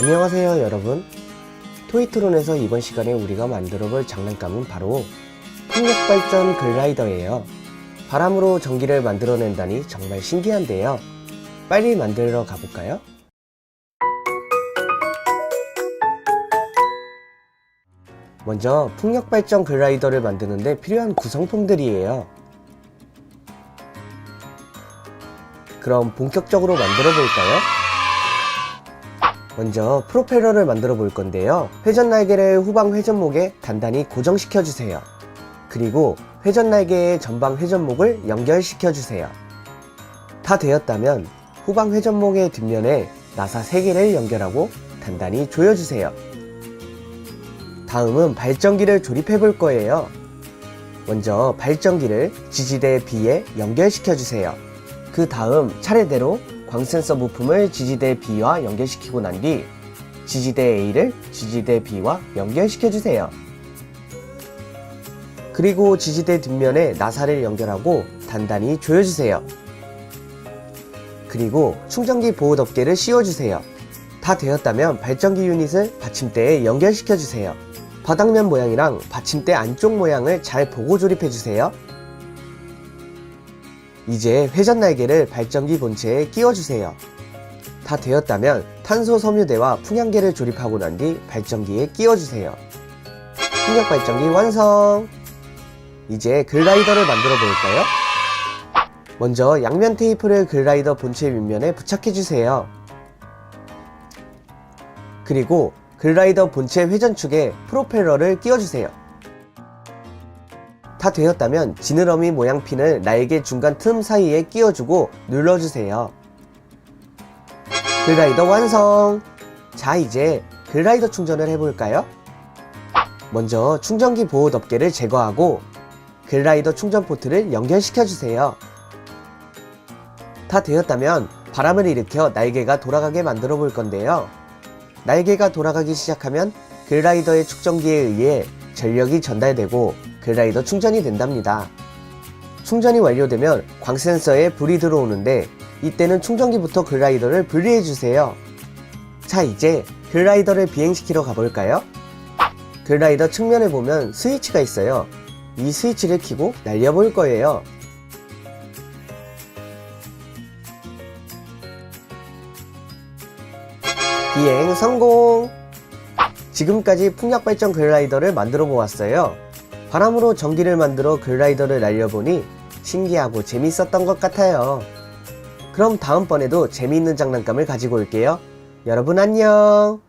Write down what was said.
안녕하세요 여러분 토이트론에서 이번 시간에 우리가 만들어 볼 장난감은 바로 풍력발전 글라이더예요 바람으로 전기를 만들어낸다니 정말 신기한데요 빨리 만들러 가볼까요? 먼저 풍력발전 글라이더를 만드는데 필요한 구성품들이에요 그럼 본격적으로 만들어 볼까요? 먼저 프로펠러를 만들어 볼 건데요. 회전 날개를 후방 회전목에 단단히 고정시켜 주세요. 그리고 회전 날개의 전방 회전목을 연결시켜 주세요. 다 되었다면 후방 회전목의 뒷면에 나사 3개를 연결하고 단단히 조여 주세요. 다음은 발전기를 조립해 볼 거예요. 먼저 발전기를 지지대 B에 연결시켜 주세요. 그 다음 차례대로 광센서 부품을 지지대 B와 연결시키고 난 뒤 지지대 A를 지지대 B와 연결시켜 주세요. 그리고 지지대 뒷면에 나사를 연결하고 단단히 조여주세요. 그리고 충전기 보호 덮개를 씌워주세요. 다 되었다면 발전기 유닛을 받침대에 연결시켜 주세요. 바닥면 모양이랑 받침대 안쪽 모양을 잘 보고 조립해 주세요. 이제 회전 날개를 발전기 본체에 끼워주세요. 다 되었다면 탄소 섬유대와 풍향계를 조립하고 난 뒤 발전기에 끼워주세요. 풍력 발전기 완성! 이제 글라이더를 만들어 볼까요? 먼저 양면 테이프를 글라이더 본체 윗면에 부착해 주세요. 그리고 글라이더 본체 회전축에 프로펠러를 끼워주세요. 다 되었다면 지느러미 모양 핀을 날개 중간 틈 사이에 끼워주고 눌러주세요. 글라이더 완성! 자, 이제 글라이더 충전을 해볼까요? 먼저 충전기 보호 덮개를 제거하고 글라이더 충전 포트를 연결시켜주세요. 다 되었다면 바람을 일으켜 날개가 돌아가게 만들어 볼 건데요. 날개가 돌아가기 시작하면 글라이더의 축전기에 의해 전력이 전달되고 글라이더 충전이 된답니다. 충전이 완료되면 광센서에 불이 들어오는데 이때는 충전기부터 글라이더를 분리해 주세요. 자 이제 글라이더를 비행시키러 가볼까요? 글라이더 측면에 보면 스위치가 있어요. 이 스위치를 켜고 날려볼 거예요. 비행 성공! 지금까지 풍력발전 글라이더를 만들어 보았어요. 바람으로 전기를 만들어 글라이더를 날려보니 신기하고 재밌었던 것 같아요. 그럼 다음번에도 재미있는 장난감을 가지고 올게요. 여러분 안녕!